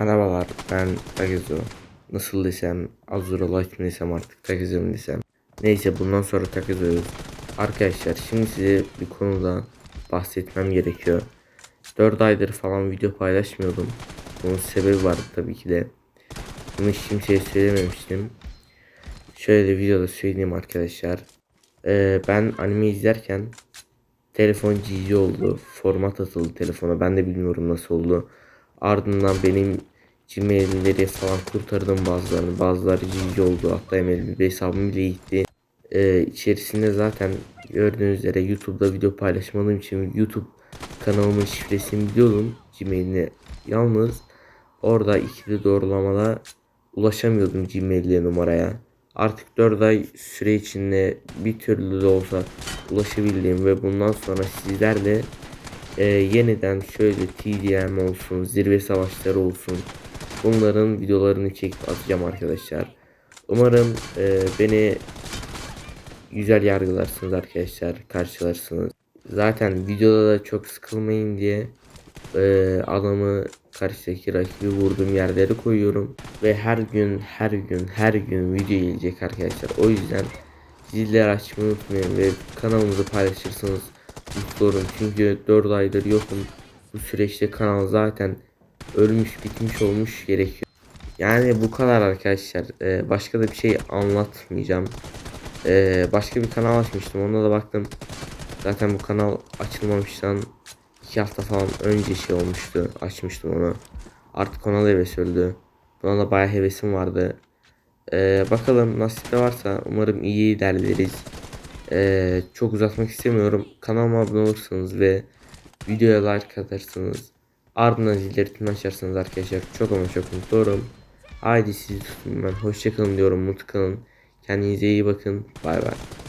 Merhabalar ben Tagizo. Nasıl desem Azura Light mı desem artık Tagizo mu desem. Neyse bundan sonra Tagizo'yuz. Arkadaşlar şimdi size bir konuda bahsetmem gerekiyor. 4 aydır falan video paylaşmıyordum. Bunun sebebi vardı tabii ki de. Bunu hiç kimseye söylememiştim. Şöyle de videoda söyleyeyim arkadaşlar. Ee, ben anime izlerken telefon GG oldu. Format atıldı telefona. Ben de bilmiyorum nasıl oldu. Ardından benim Gmail'leri falan kurtardım bazılarını. Bazıları GG oldu. Hatta bir hesabım bile gitti. Ee, içerisinde zaten gördüğünüz üzere YouTube'da video paylaşmadığım için YouTube kanalımın şifresini biliyordum. Gmail'ine yalnız orada ikili doğrulamada ulaşamıyordum Gmail'le numaraya. Artık 4 ay süre içinde bir türlü de olsa ulaşabildiğim ve bundan sonra sizlerle e, yeniden şöyle TDM olsun, zirve savaşları olsun bunların videolarını çekip atacağım arkadaşlar. Umarım e, beni güzel yargılarsınız arkadaşlar, karşılarsınız. Zaten videoda da çok sıkılmayın diye e, adamı karşıdaki rakibi vurduğum yerleri koyuyorum ve her gün her gün her gün video gelecek arkadaşlar. O yüzden zilleri açmayı unutmayın ve kanalımızı paylaşırsanız mutlu olurum. Çünkü 4 aydır yokum. Bu süreçte kanal zaten ölmüş bitmiş olmuş gerekiyor. Yani bu kadar arkadaşlar. Ee, başka da bir şey anlatmayacağım. Ee, başka bir kanal açmıştım. Ona da baktım. Zaten bu kanal açılmamıştan 2 hafta falan önce şey olmuştu. Açmıştım onu. Artık ona da heves öldü. Buna da bayağı hevesim vardı. Ee, bakalım nasip de varsa umarım iyi ilerleriz. Ee, çok uzatmak istemiyorum. Kanalıma abone olursanız ve videoya like atarsanız ardından zilleri tüm açarsanız arkadaşlar çok ama çok mutlu olurum. Haydi sizi tutun ben. Hoşçakalın diyorum. Mutlu kalın. Kendinize iyi bakın. Bay bay.